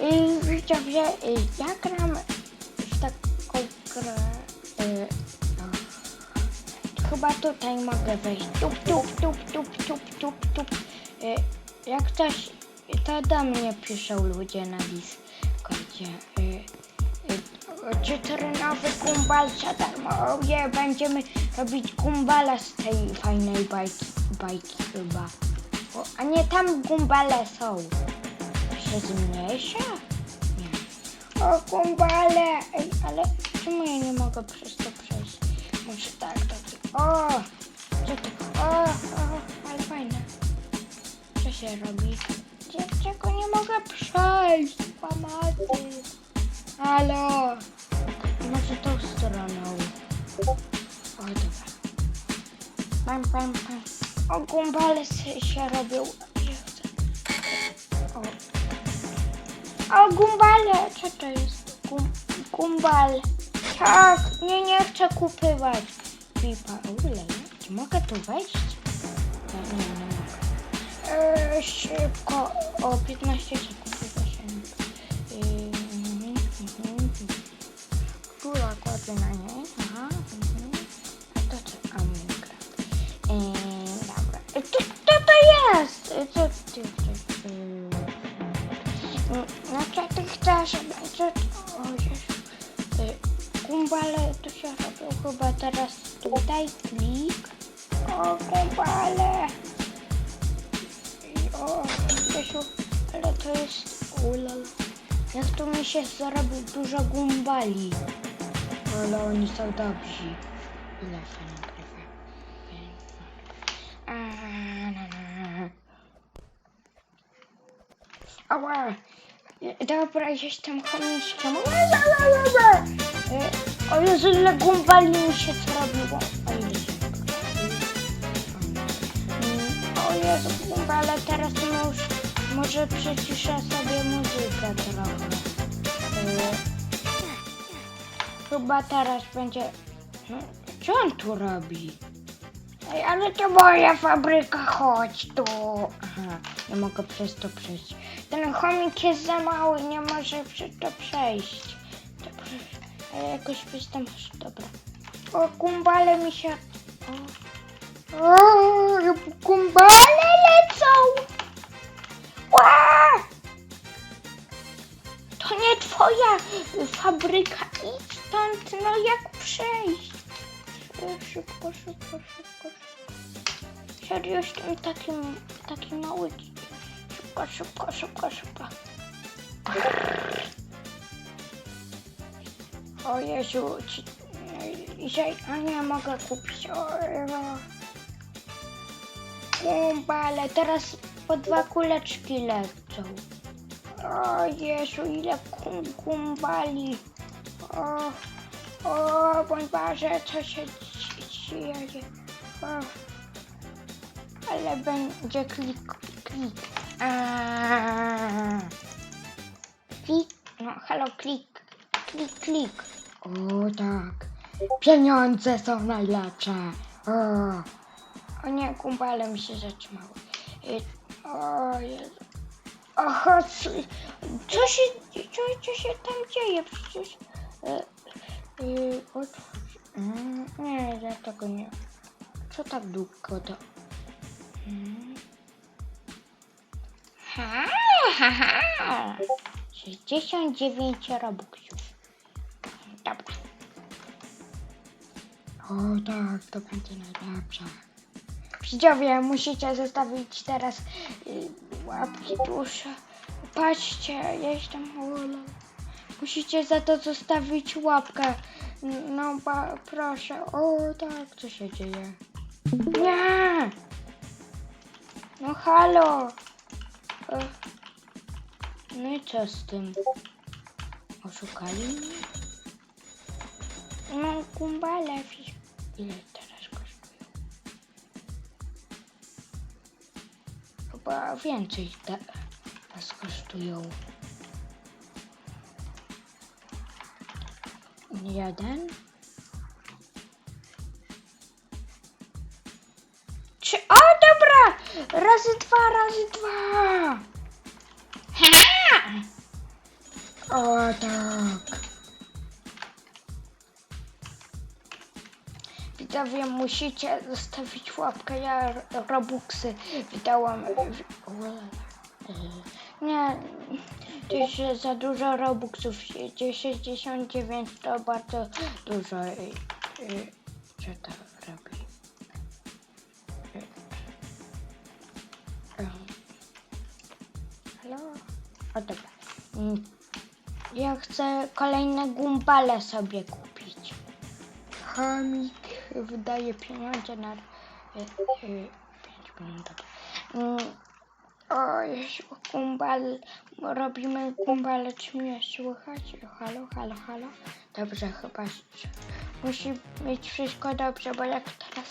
I widzowie, y, ja gram w taką grę. y, no. Chyba tutaj mogę wejść. Tup, tup, tup, tup, tup, tup, tup. Y, Jak coś, to do mnie piszą ludzie na Discordzie. Czy terenowy kumbal za darmo? O nie, będziemy robić kumbala z tej fajnej bajki, bajki chyba. O, a nie tam gumbale są. To się zmniejsza? Nie. O, gumbale! Ej, ale czemu ja nie mogę przez to przejść? Może tak, to O! Co? O, o, ale fajne. Co się robi? Dlaczego nie mogę przejść? Pamaty. Halo! Może tą stroną. O, dobra. Pam, pam, pam. O, gumbale się robią. O, gumbale! Co to jest? Gum, gumbal. Tak, nie, nie chcę kupywać. Pipa, ule, czy mogę tu wejść? Nie, nie, nie mogę. Eee, szybko, o 15 sekund, mhm. Która kładę na niej? Aha, mhm. A to co? A Minecraft. Eee, dobra. E, To, to jest! E, Co Kumbale tu się robią chyba teraz tutaj klik. O kumbale. O Jezu, ale to jest ulal. Jak tu mi się zarobił dużo gumbali. Ale oni są dobrzy. Ile się nagrywa? A, na, na. Ała! Dobra, jestem chomiczkiem. O Jezu, ile gumbali mi się zrobiło. O Jezu. Gumbale, teraz już może przyciszę sobie muzykę trochę. Chyba teraz będzie... Co on tu robi? Ej, ale to moja fabryka, chodź tu. Aha, nie mogę przez to przejść. Ten chomik jest za mały, nie może przez to przejść. Ale jakoś byś tam... Dobra. O, kumbale mi się... O, o kumbale lecą! Ła! To nie twoja fabryka, idź stąd, no jak przejść? Szybko, szybko, szybko, szybko. Serio jestem takim, taki mały. Szybko, szybko, szybko, szybko. O Jezu, ci, dzisiaj, nie mogę kupić. O, teraz po dwa kuleczki lecą. O Jezu, ile kum, kumbali. O, o, Boże, co się dzi- dzieje. O, ale będzie klik, klik. Klik, no halo, klik, klik, klik. O tak, pieniądze są najlepsze. O, o nie, kumbale mi się zatrzymały. Y, O Jezu. Aha, co, się, co, co się tam dzieje? Przecież... E, e, otwórz. Mm, nie, ja tego nie. Co tak długo to? Mm. Ha, ha, ha. 69 robuxów. Dobra. O tak, to będzie najlepsze. Widzowie, musicie zostawić teraz y, łapki dusze. Patrzcie, jestem Ola. Musicie za to zostawić łapkę. No, ba, proszę. O, tak, co się dzieje? Nie! No, halo! E, No i co z tym? Oszukali mnie? No, kumbale, ile teraz kosztują? Chyba więcej te nas kosztują. Jeden. Trzy. O, dobra! Razy dwa, razy dwa! Ha! O tak. Widzowie, musicie zostawić łapkę. Ja Robuxy wydałam. Nie, to jest za dużo Robuxów. 69 to bardzo dużo. Y, y, Co to robi? Y, y. Halo? O dobra. Mm, Ja chcę kolejne gumbale sobie kupić. Chomik wydaje pieniądze na... y, y, Pięć minut. dobra. Mm, O, jeśli gumbal... Robimy gumbale, czy mnie słychać? Halo, halo, halo? Dobrze, chyba musi mieć wszystko dobrze, bo jak teraz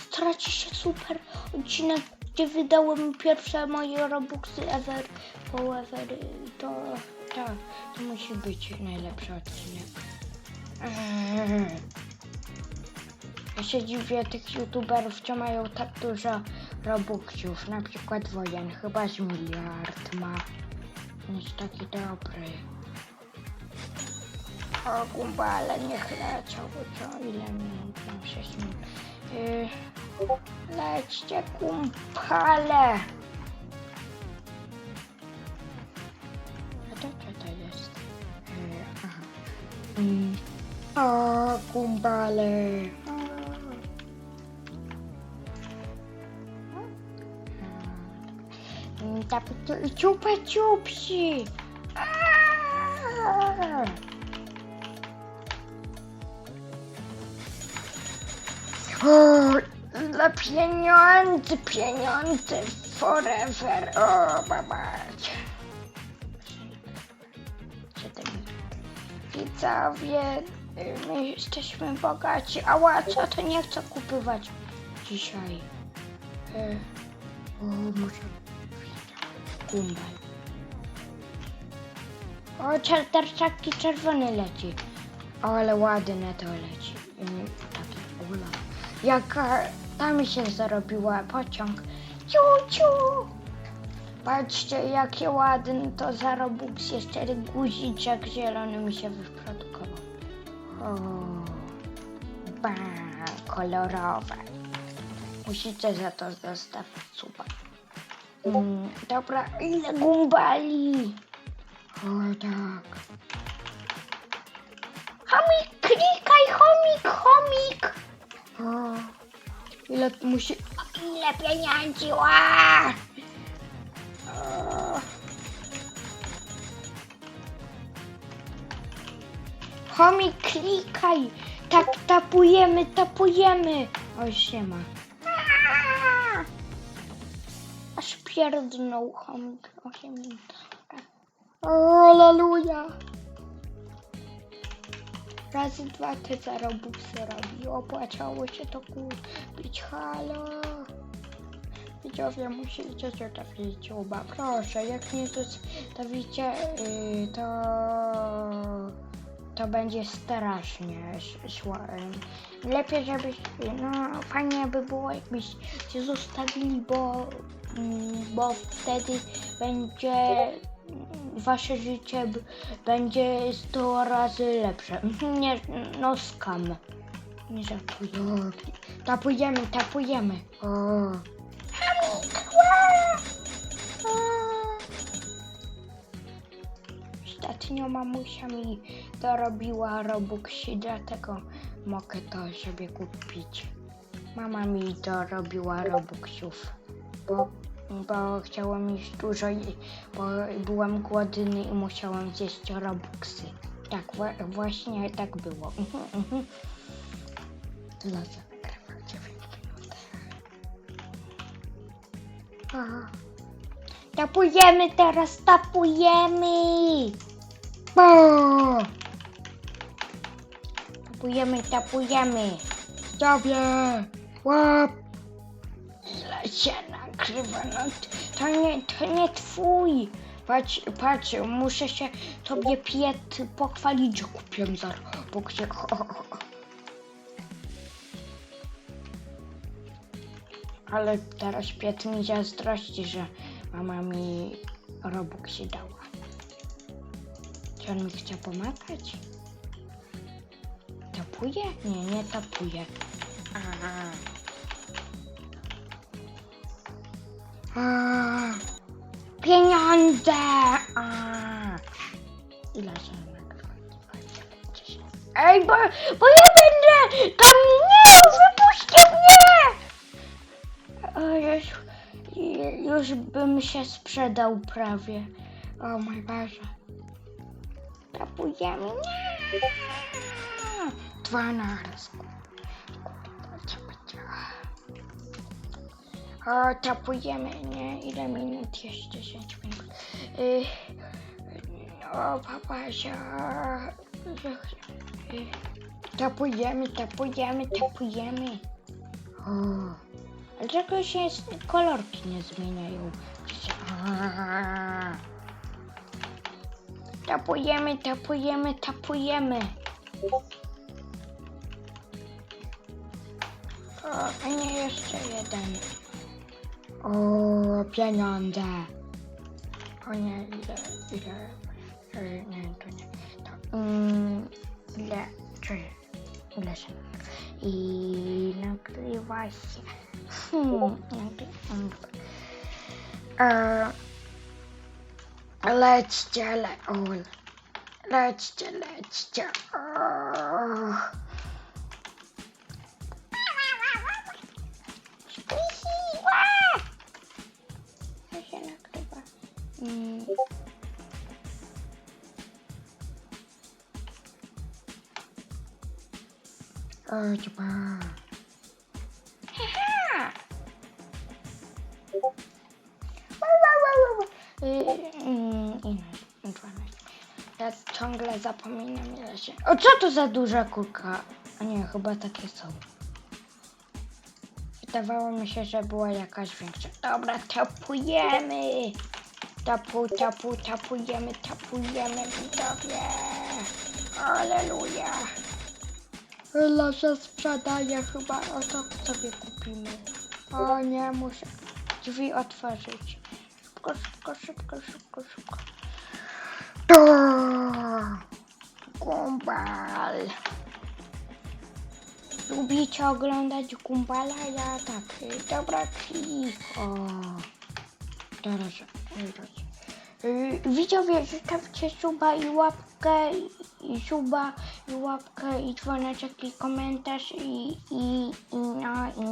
straci się super odcinek, gdzie wydałem pierwsze moje robuxy ever, po ever, to, to, to musi być najlepszy odcinek. Ja się dziwię tych youtuberów, co mają tak dużo robuxiów, na przykład Wojen, chyba z miliard ma. Jest taki dobry. O, gumbale, niech leciał, co ile minut? Mam 6 minut. Yy, lećcie, gumbale! A to co to jest? Yy, aha. Mm. O, gumbale! Mm, Tak, tu- ciupa ciupsi! Dla pieniędzy, pieniądze forever. O, babać. Widzowie, my jesteśmy bogaci. Ała, co to nie chcę kupywać dzisiaj. Y, o, muszę... Kumbal. O, czartarczaki czerwony leci. O, ale ładne to leci. Mm, Taki ula. Jaka tam się zarobiła pociąg. Ciu, ciu. Patrzcie, jakie ładne to za Robux. Jeszcze guziczek zielony mi się wyprodukował. O, ba, kolorowe. Musicie za to zostawić suba. Mm, dobra, ile gumbali? O tak. Chomik, klikaj, chomik, chomik. O, ile musi... Ile pieniędzy. Chomik, klikaj! Tak, tapujemy, tapujemy! O, nie ma. Pierdnął chomik. 8 minut. O, aleluja! Razy dwa te zarobuksy robi. Opłacało się to kupić. Halo. Widzowie, musicie zostawić uba. Proszę, jak nie zostawicie, yy, to... To będzie strasznie szło. Lepiej, żebyś... No, fajnie by było, jakbyście zostawili, bo... Bo wtedy będzie wasze życie będzie 100 razy lepsze. Mhm, Nie, no skam. Nie żartuję. Tapujemy, tapujemy. O. Ostatnio mamusia mi dorobiła Robuxi, dlatego mogę to sobie kupić. Mama mi dorobiła Robuxiów, bo, bo chciałam jeść dużo, bo byłam głodny i musiałam zjeść Robuxy. Tak, właśnie tak było. Mhm, mhm. Tyle zagrywam 9 minut. Aha. Tapujemy teraz, tapujemy! Bo! Tapujemy, tapujemy. Sobie! Łap! Ile no to nie, to nie twój. Patrz, patrz, muszę się tobie Piet pochwalić, że kupiłem za Robuxie. Ale teraz Piet mi zazdrości, że mama mi Robuxie dała. Czy on mi chce pomagać? Tapuje? Nie, nie tapuje. Aha. Pieniądze! A. Ile się? Ej, bo, bo ja będę tam nie, wypuśćcie mnie! O, już, już bym się sprzedał prawie. O mój Boże. Tapujemy. Nie! Dwa naraz. O, tapujemy, nie? Ile minut? Jeszcze 10 minut. Y, o, papasia. Y, tapujemy, tapujemy, tapujemy. O, dlaczego się kolorki nie zmieniają? A. Tapujemy, tapujemy, tapujemy. O, a nie jeszcze jeden. O, pieniądze. O nie, ile, ile, nie, to nie. To, mm, ile, czy, ile się? I nagrywa się. Hmm, nagrywa. E, lećcie, le, o, lećcie, lećcie. O. 12. Ja ciągle zapominam ile się... O, co to za duża kulka? A nie, chyba takie są. Wydawało mi się, że była jakaś większa. Dobra, tapujemy. Tapu, tapu, tapujemy, tapujemy, widzowie. Aleluja. Lasza sprzedaje chyba, o to sobie kupimy. O nie, muszę drzwi otworzyć. Szybko, szybko, szybko, szybko, szybko. To Gumball. Lubicie oglądać Gumbala? Ja tak. Dobra, cicho. Teraz, Widzowie, zostawcie suba i łapkę, i suba, i łapkę, i dzwoneczek, i komentarz, i, i, i no, i